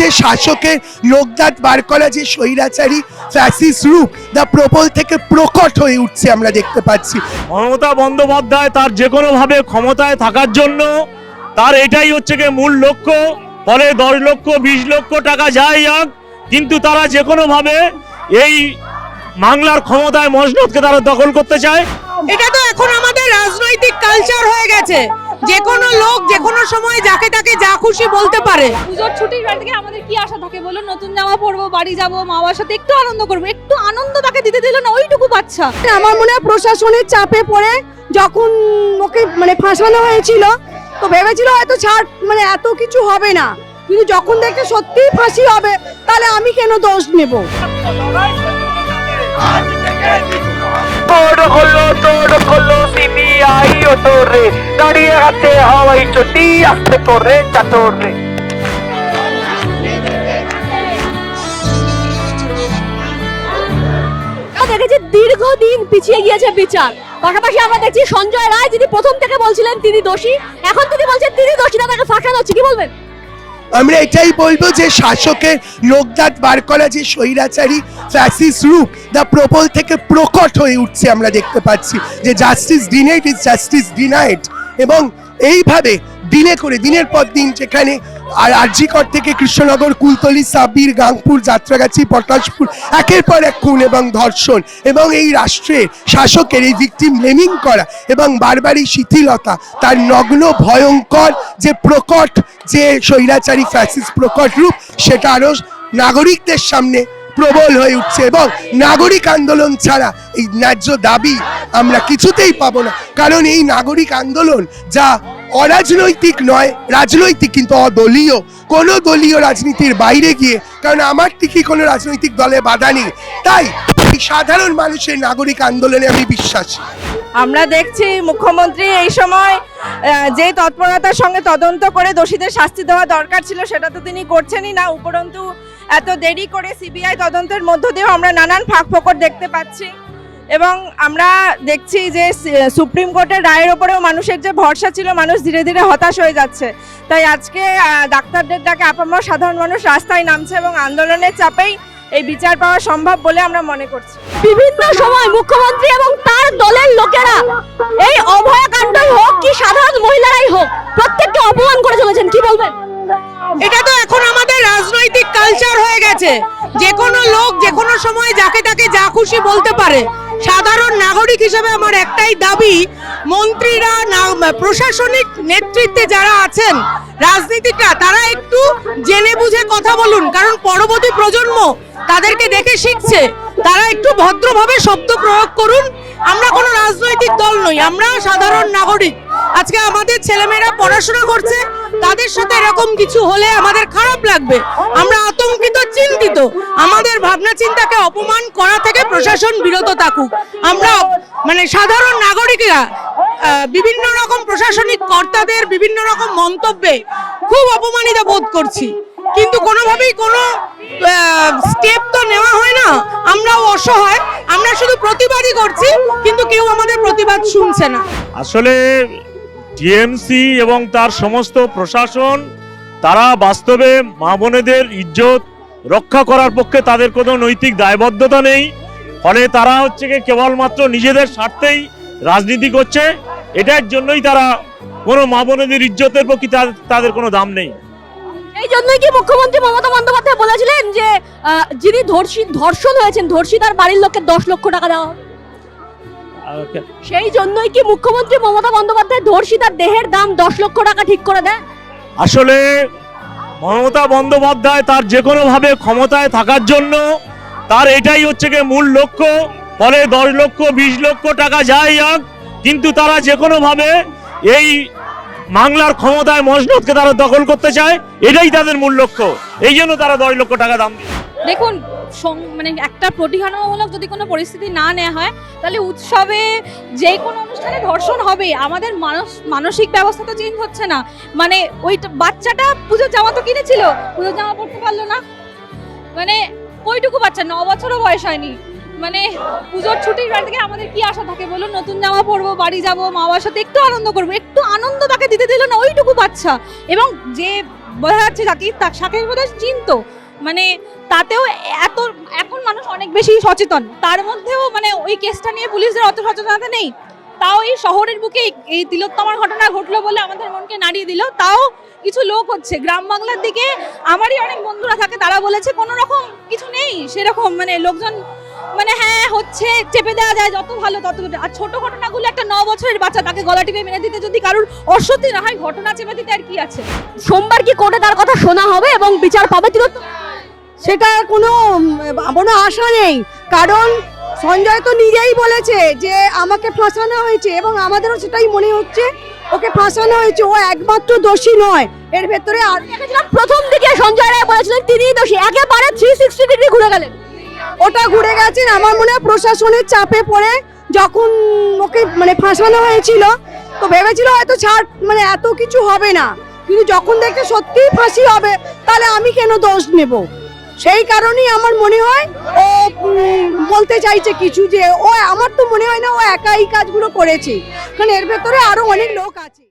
যে শাসকের লোকদাঁত বার করা যে স্বৈরাচারী ফ্যাসিস রূপ দা প্রবল থেকে প্রকট হয়ে উঠছে আমরা দেখতে পাচ্ছি। মমতা বন্দ্যোপাধ্যায় তার যে কোনোভাবে ক্ষমতায় থাকার জন্য তার এটাই হচ্ছে গিয়ে মূল লক্ষ্য ফলে দশ লক্ষ বিশ লক্ষ টাকা যাই হোক কিন্তু তারা যে কোনোভাবে এই বাংলার ক্ষমতায় মসনদকে তারা দখল করতে চায়। এটা তো এখন আমাদের রাজনৈতিক কালচার হয়ে গেছে। যে কোনো লোক যে কোনো সময় যাকে তাকে যা খুশি বলতে পারে। পুজোর ছুটির বাড়ি থেকে আমাদের কি আশা থাকে বলো নতুন জামা পরবো বাড়ি যাব মা বাবার সাথে একটু আনন্দ করব। একটু আনন্দ তাকে দিতে দিল না ওইটুকু বাচ্চা। আমার মনে হয় প্রশাসনের চাপে পড়ে যখন ওকে মানে ফাঁসানো হয়েছিল তো ভেবেছিল হয়তো ছাড় মানে এত কিছু হবে না। কিন্তু যখন দেখে সত্যিই ফাঁসি হবে তাহলে আমি কেন দোষ নেব? তোড় হলো তোড় হলো, সিবিআই ও তোরে। দাঁড়িয়ে হাতে হাওয়াই চটি, আসতে তোরে চাটোরে দেখেছি দীর্ঘদিন পিছিয়ে গিয়েছে বিচার। পাশাপাশি আমরা দেখছি সঞ্জয় রায়, যিনি প্রথম থেকে বলছিলেন তিনি দোষী, এখন তিনি বলছেন তিনি দোষী না, তাকে ফাঁসানো হচ্ছে। কি বলবেন? আমরা এটাই বলব যে শাসকের লোকদাঁত বার করা যে স্বৈরাচারী ফ্যাসিস রূপ দা প্রবল থেকে প্রকট হয়ে উঠছে আমরা দেখতে পাচ্ছি যে justice denied is justice denied এবং এইভাবে দিনে করে দিনের পর দিন যেখানে আর আরজিকর থেকে কৃষ্ণনগর, কুলতলি, সাবির, গাংপুর, যাত্রাগাছি, পটাশপুর, একের পর এক খুন এবং ধর্ষণ এবং এই রাষ্ট্রের শাসকের এই ভিকটিম ব্লেমিং করা এবং বারবারই শিথিলতা, তার নগ্ন, ভয়ঙ্কর যে প্রকট, যে স্বৈরাচারী ফ্যাসিস প্রকট রূপ, সেটা আরও নাগরিকদের সামনে প্রবল হয়ে উঠছে এবং নাগরিক আন্দোলন ছাড়া এই ন্যায্য দাবি আমরা কিছুতেই পাবো না। কারণ এই নাগরিক আন্দোলন যা অরাজনৈতিক নয়, রাজনৈতিক কিন্তু অদলীয়। কোনো দলীয় রাজনীতির বাইরে গিয়ে, কারণ আমার ঠিকই কোনো রাজনৈতিক দলে বাধা নেই। তাই সাধারণ মানুষের নাগরিক আন্দোলনে আমি বিশ্বাসী। আমরা দেখছি মুখ্যমন্ত্রী এই সময় যে তৎপরতার সঙ্গে তদন্ত করে দোষীদের শাস্তি দেওয়া দরকার ছিল, সেটা তো তিনি করছেনই না। উপরন্তু এত দেরি করে সিবিআই তদন্তের মধ্য দিয়েও আমরা নানান ফাঁক ফোকর দেখতে পাচ্ছি। এবং আমরা দেখছি যে সুপ্রিম কোর্টের রায়ের ওপরেও মানুষের যে ভরসা ছিল মানুষ ধীরে ধীরে হতাশ হয়ে যাচ্ছে। তাই আজকে ডাক্তারদের ডাকে আপামর সাধারণ মানুষ রাস্তায় নামছে এবং আন্দোলনের চাপেই এই বিচার পাওয়া সম্ভব বলে আমরা মনে করছি। বিভিন্ন সময় মুখ্যমন্ত্রী এবং তার দলের লোকেরা এই অভয়াকাণ্ডই হোক কি সাধারণ মহিলারাই হোক প্রত্যেককে অপমান করে চলেছেন কি বলবেন? এটা তো এখন আমাদের রাজনৈতিক কালচার হয়ে গেছে। যে কোনো লোক যে কোনো সময় যাকে তাকে যা খুশি বলতে পারে। সাধারণ নাগরিক হিসেবে আমার একটাই দাবি, মন্ত্রীরা প্রশাসনিক নেতৃত্বে যারা আছেন, রাজনীতিকরা, তারা একটু জেনে বুঝে কথা বলুন। কারণ পরবর্তী প্রজন্ম তাদেরকে দেখে শিখছে, তারা একটু ভদ্রভাবে শব্দ প্রয়োগ করুন। আমরা কোনো রাজনৈতিক দল নই, আমরা সাধারণ নাগরিক। আজকে আমাদের ছেলেমেয়েরা পড়াশোনা করছে, তাদের সাথে এরকম কিছু হলে আমাদের খারাপ লাগবে। আমরা আতঙ্কিত, চিন্তিত। আমাদের ভাবনা চিন্তাকে অপমান করা থেকে প্রশাসন বিরত থাকুক। আমরা মানে সাধারণ নাগরিকরা বিভিন্ন রকম প্রশাসনিক কর্তাদের বিভিন্ন রকম মন্তব্যে খুব অপমানিত বোধ করছি। কিন্তু কোনোভাবেই কোনো স্টেপ তো নেওয়া হয় না। আমরাও অসহায়। আমরা শুধু প্রতিবাদই করছি, কিন্তু কেউ আমাদের প্রতিবাদ শুনছে না। আসলে টিএমসি এবং তার সমস্ত প্রশাসন, তারা বাস্তবে মা বোনেদের ইজ্জত রক্ষা করার পক্ষে তাদের কোনো নৈতিক দায়বদ্ধতা নেই। ফলে তারা হচ্ছে কি কেবলমাত্র নিজেদের স্বার্থেই রাজনীতি করছে। এটার জন্যই তারা কোনো মা বোনেদের ইজ্জতের প্রতি তাদের- কোনো দাম নেই। এই জন্যই কি মুখ্যমন্ত্রী মমতা বন্দ্যোপাধ্যায় বলেছিলেন যে যিনি ধর্ষী, ধর্ষণ হয়েছেন, ধর্ষিতার বাড়ির লোককে দশ লক্ষ টাকা দেওয়া সেই জন্যই কি মুখ্যমন্ত্রী মমতা বন্দ্যোপাধ্যায় ধর্ষিতার দেহের দাম দশ লক্ষ টাকা ঠিক করে দেয়? আসলে মমতা বন্দ্যোপাধ্যায় তার যে কোনোভাবে ক্ষমতায় থাকার জন্য তার এটাই হচ্ছে গিয়ে মূল লক্ষ্য। ফলে দশ লক্ষ বিশ লক্ষ টাকা যাই হোক কিন্তু তারা যে কোনোভাবে এই বাংলার ক্ষমতায় মসনদকে তারা দখল করতে চায় এটাই তাদের মূল লক্ষ্য। এই জন্য তারা দশ লক্ষ টাকা দাম দেখুন মানে একটা প্রতিঘাতমূলক যদি কোনো পরিস্থিতি না নেওয়া হয়, তাহলে উৎসবে যে কোনো অনুষ্ঠানে ধর্ষণ হবে আমাদের মানস, মানসিক ব্যবস্থা তো চেঞ্জ হচ্ছে না। মানে ওই বাচ্চাটা পুজোর জামা তো কিনেছিল, পুজোর জামা পরতে পারল না। মানে ওইটুকু বাচ্চা, ন বছরও বয়স হয়নি। মানে পুজোর ছুটির বাড়ি থেকে আমাদের কি আশা থাকে বলুন? নতুন জামা পরবো, বাড়ি যাব, মা বাবার সাথে একটু আনন্দ করব, একটু আনন্দ তাকে দিতে দিল না, ওইটুকু বাচ্চা। এবং যে বোঝা যাচ্ছে সাকিব তা সাকিব বোধহয় চিনতো। মানে তাতেও এত, এখন মানুষ অনেক বেশি সচেতন। তার মধ্যেও মানে ওই কেসটা নিয়ে পুলিশদের অত সচেতনতা নেই। তাও এই শহরের বুকে এই- তিলোত্তমার ঘটনা ঘটলো বলে আমাদের মনকে নাড়িয়ে দিল। তাও কিছু লোক হচ্ছে। গ্রাম বাংলার দিকে আমারই অনেক বন্ধুরা থাকে, তারা বলেছে কোনো রকম কিছু নেই। সেরকম মানে লোকজন মানে হ্যাঁ হচ্ছে, চেপে দেওয়া যায়, যত ভালো তত আর ছোট ঘটনাগুলো একটা ন বছরের বাচ্চা, তাকে গলা টিপে মেরে দিতে যদি কারোর অসত্যি না হয়, ঘটনা চেপে দিতে আর কি আছে? সোমবার কি কোর্টে তার কথা শোনা হবে এবং বিচার পাবে তিলোত্তমা? সেটা কোনো কোনো আশা নেই। কারণ সঞ্জয় তো নিজেই বলেছে যে আমাকে ফাঁসানো হয়েছে এবং আমাদেরও সেটাই মনে হচ্ছে। ওকে ফাঁসানো হয়েছে ও একমাত্র দোষী নয়। এর ভেতরে আর দেখেছিলাম প্রথম দিকে সঞ্জয় রায় বলেছিলেন তিনিই দোষী। একেবারে থ্রি সিক্সটি ডিগ্রি ঘুরে গেলেন। ওটা ঘুরে গেছেন আমার মনে হয় প্রশাসনের চাপে পড়ে যখন ওকে মানে ফাঁসানো হয়েছিল। তো ভেবেছিল হয়তো ছাড় মানে এত কিছু হবে না। কিন্তু যখন দেখে সত্যিই ফাঁসি হবে তাহলে আমি কেন দোষ নেব? সেই কারণেই আমার মনে হয় ও বলতে চাইছে কিছু যে, ও, আমার তো মনে হয় না ও একাই কাজগুলো করেছে। কারণ এর ভেতরে আরও অনেক লোক আছে।